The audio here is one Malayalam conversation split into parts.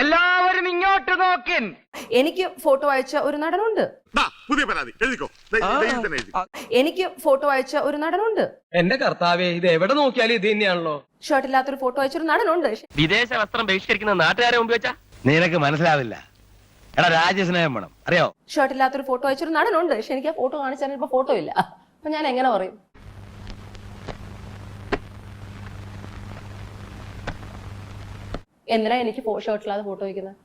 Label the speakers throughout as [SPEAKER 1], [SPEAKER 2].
[SPEAKER 1] എല്ലാവരും ഇങ്ങോട്ട് നോക്കിൻ.
[SPEAKER 2] എനിക്ക് ഫോട്ടോ അയച്ച ഒരു നടനുണ്ട്.
[SPEAKER 3] പുതിയ പരാതി. എഴുതിക്കോ.
[SPEAKER 2] എനിക്ക് ഫോട്ടോ അയച്ച ഒരു നടനുണ്ട്.
[SPEAKER 4] എന്റെ കർത്താവേ ഇത് എവിടെ നോക്കിയാലും ഇത് തന്നെയാണല്ലോ.
[SPEAKER 2] ഷർട്ട് ഇല്ലാത്തൊരു ഫോട്ടോ അയച്ച ഒരു നടനുണ്ട്.
[SPEAKER 1] വിദേശ വസ്ത്രം ബഹിഷ്കരിക്കുന്ന നാട്ടുകാരെ മുമ്പ് വെച്ചാ?
[SPEAKER 5] നിനക്ക് മനസ്സിലാവില്ല. എടാ രാജ്യസ്നേഹം വേണം. അറിയോ?
[SPEAKER 2] ഷർട്ട് ഇല്ലാത്തൊരു ഫോട്ടോ അയച്ച ഒരു നടനുണ്ട്. പക്ഷെ എനിക്ക് ആ ഫോട്ടോ കാണിച്ചാൽ ഇപ്പൊ ഫോട്ടോ ഇല്ല. അപ്പൊ ഞാൻ എങ്ങനെ പറയും? എന്തിനാ എനിക്ക് ഷർട്ട് ഇല്ലാതെ ഫോട്ടോ വയ്ക്കുന്നത്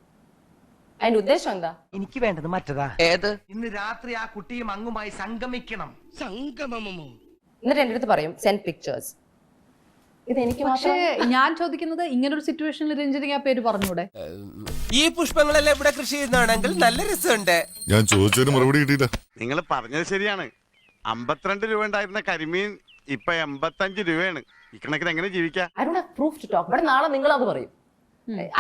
[SPEAKER 2] അതിന്റെ ഉദ്ദേശം എന്താ?
[SPEAKER 1] എനിക്ക് വേണ്ടത് മറ്റതാ?
[SPEAKER 5] ഏത്?
[SPEAKER 1] ഇന്ന് രാത്രി ആ കുട്ടിയും അങ്ങുമായി സംഗമിക്കണം. സംഗമമോ?
[SPEAKER 2] എന്നിട്ട് എന്റെ അടുത്ത് പറയും സെൻഡ് പിക്ചേഴ്സ് ഇത് എനിക്ക്
[SPEAKER 6] പക്ഷേ ഞാൻ ചോദിക്കുന്നത് ഇങ്ങനൊരു സിറ്റുവേഷനിൽ രഞ്ജിനിക്ക് ആ പേര് പറഞ്ഞൂടെ?
[SPEAKER 7] ഈ പുഷ്പങ്ങളെല്ലാം ഇവിടെ കൃഷി ചെയ്യുന്നതാണെങ്കിൽ നല്ല രസമുണ്ട്.
[SPEAKER 3] ഞാൻ ചോദിച്ചതിന് മറുപടി കിട്ടിയില്ല.
[SPEAKER 8] നിങ്ങൾ പറഞ്ഞത് ശരിയാണ്. അമ്പത്തിരണ്ട് രൂപ ഉണ്ടായിരുന്ന കരിമീൻ ഇപ്പൊ എൺപത്തഞ്ച് രൂപയാണ്. ഇക്കണക്കിന് എങ്ങനെ ജീവിക്കാം?
[SPEAKER 2] ഐ പ്രൂഫ് ടു ടോക്ക് ഇവിടെ നാളെ നിങ്ങൾ അത് പറയും.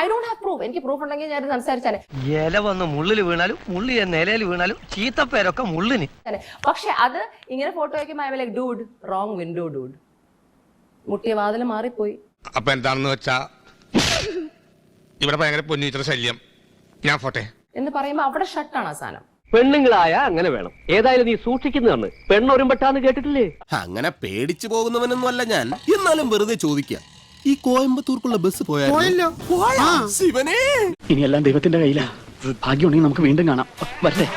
[SPEAKER 2] I don't have proof. എനിക്ക് പ്രൂഫ് ഉണ്ടെങ്കിൽ ഞാൻ സംസാരിച്ചാണ്
[SPEAKER 5] ഇല വന്ന് മുള്ളിൽ വീണാലും മുള്ളി നിലയിൽ വീണാലും ചീത്തപ്പേരൊക്കെ മുള്ളിന്.
[SPEAKER 2] പക്ഷെ അത് ഇങ്ങനെ ഫോട്ടോ വയ്ക്കുമ്പോൾ I dude wrong window dude മുട്ടിയ വാതിൽ മാറിപ്പോയി.
[SPEAKER 9] അപ്പൊ എന്താണെന്ന് വെച്ചാ ഇവിടെ ഭയങ്കര പൊന്നിച്ചിട്ട് ശല്യം. ഞാൻ ഫോട്ടേ
[SPEAKER 2] എന്ന് പറയുമ്പോ അവിടെ ഷട്ടാണ് ആ സാധനം.
[SPEAKER 4] പെണ്ണുങ്ങളായ അങ്ങനെ വേണം. ഏതായാലും നീ സൂക്ഷിക്കുന്നതാണ് പെണ്ണൊരുമ്പെട്ടാന്ന് കേട്ടിട്ടില്ലേ?
[SPEAKER 7] അങ്ങനെ പേടിച്ചു പോകുന്നവനൊന്നും അല്ല ഞാൻ. എന്നാലും വെറുതെ ചോദിക്കാം. ഈ കോയമ്പത്തൂർക്കുള്ള ബസ് പോയാലോ ശിവനേ.
[SPEAKER 10] ഇനിയെല്ലാം ദൈവത്തിന്റെ കയ്യിലാ. ഭാഗ്യമുണ്ടെങ്കിൽ നമുക്ക് വീണ്ടും കാണാം. വരട്ടെ.